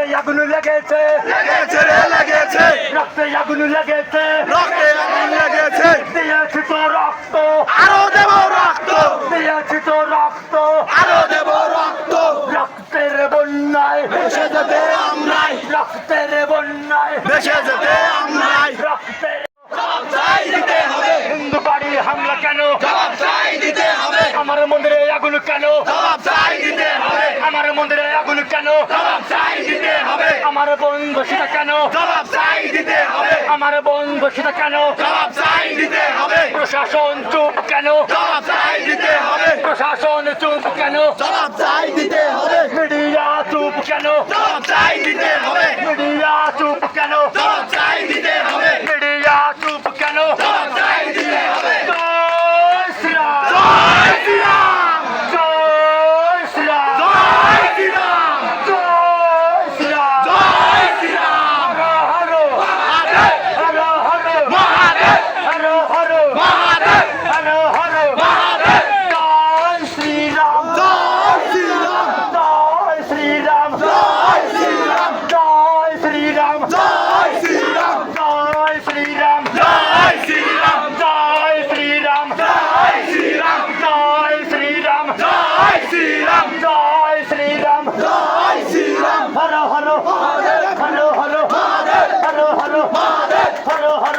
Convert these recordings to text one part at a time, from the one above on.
রক্তে আগুন লেগেছে। লেগেছে রক্তে আগুন লেগেছে। রক্তে আমার বোন ঘোষিত কেন? জবাব চাই দিতে হবে। আমার বোন ঘোষিত কেন? জবাব চাই দিতে হবে। প্রশাসন চুপ কেন? জবাব চাই দিতে হবে। প্রশাসন চুপ কেন? জবাব চাই দিতে হবে। মিডিয়া চুপ কেন? জবাব চাই দিতে হবে। মিডিয়া চুপ কেন? জবাব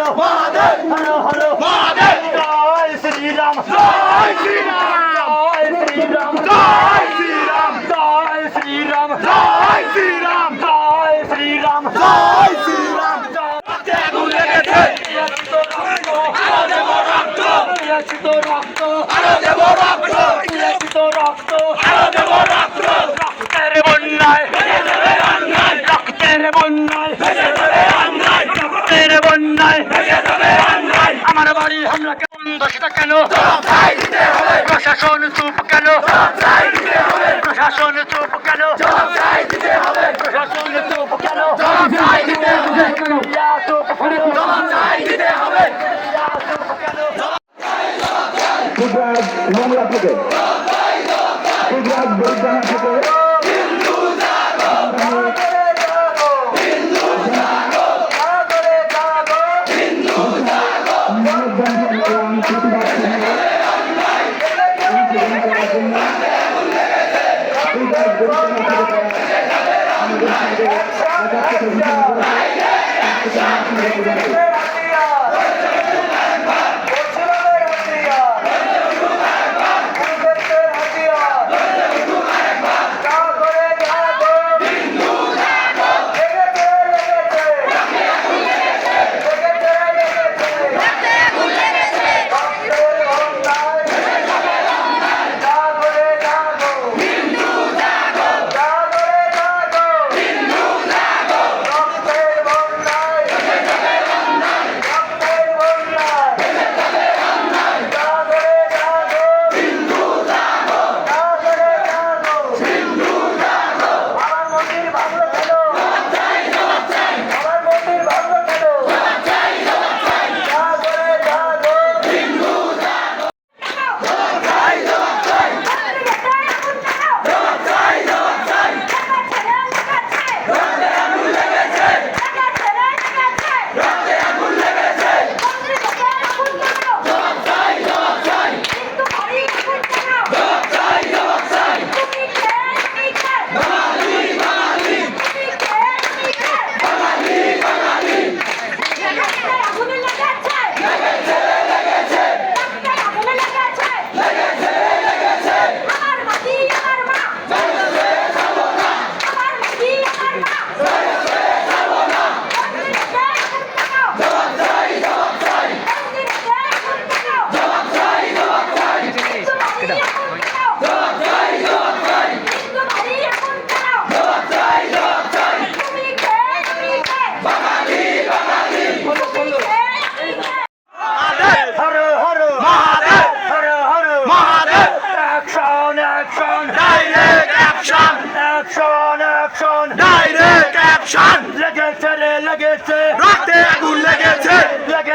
হর মহাদেব হর হর মহাদেব জয় শ্রী রাম জয় শ্রী রাম আমার বাড়ি হামলা কেমন দোষটা কেন? প্রশাসন চুপ কেন? প্রশাসন চুপ আমাদের সঙ্গে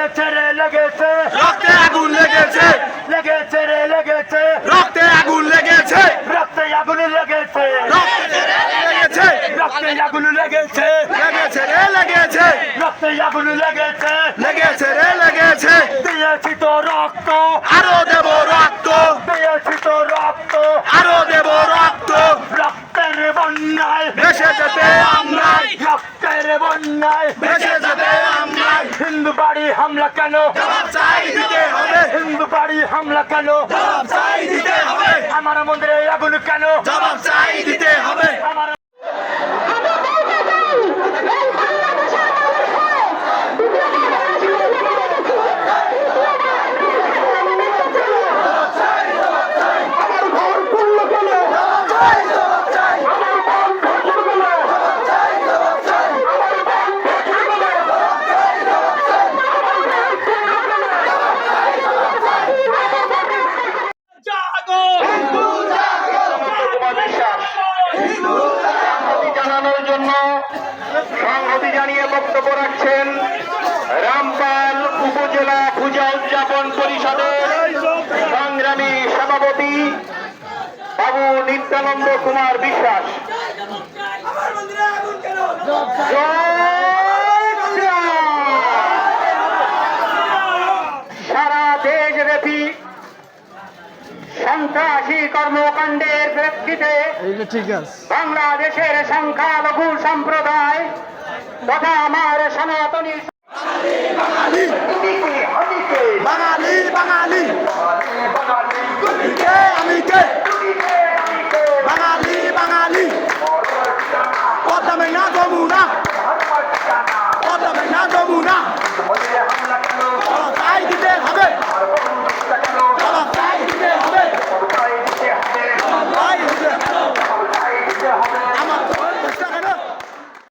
লেগেছে রে লেগেছে। রক্তে আগুন লেগেছে। লেগেছে রে লেগেছে। রক্তে আগুন লেগেছে। রক্তে আগুন লেগেছে। লেগেছে। রক্তে আগুন লেগেছে। লেগেছে রে লেগেছে। রক্তে আগুন লেগেছে। লেগেছে রে কেন? হিন্দু বাড়ি হামলা কেন? আমার মন্দিরে আগুন কেন? জবাব চাই দিতে হবে। আমার বাবু নিত্যানন্দ কুমার বিশ্বাস! সারা দেশব্যাপী সন্ত্রাসী কর্মকাণ্ডের প্রেক্ষিতে বাংলাদেশের সংখ্যালঘু সম্প্রদায় তথা আমার সনাতনী বাঙালি বাঙালি আমি কে Mày lo?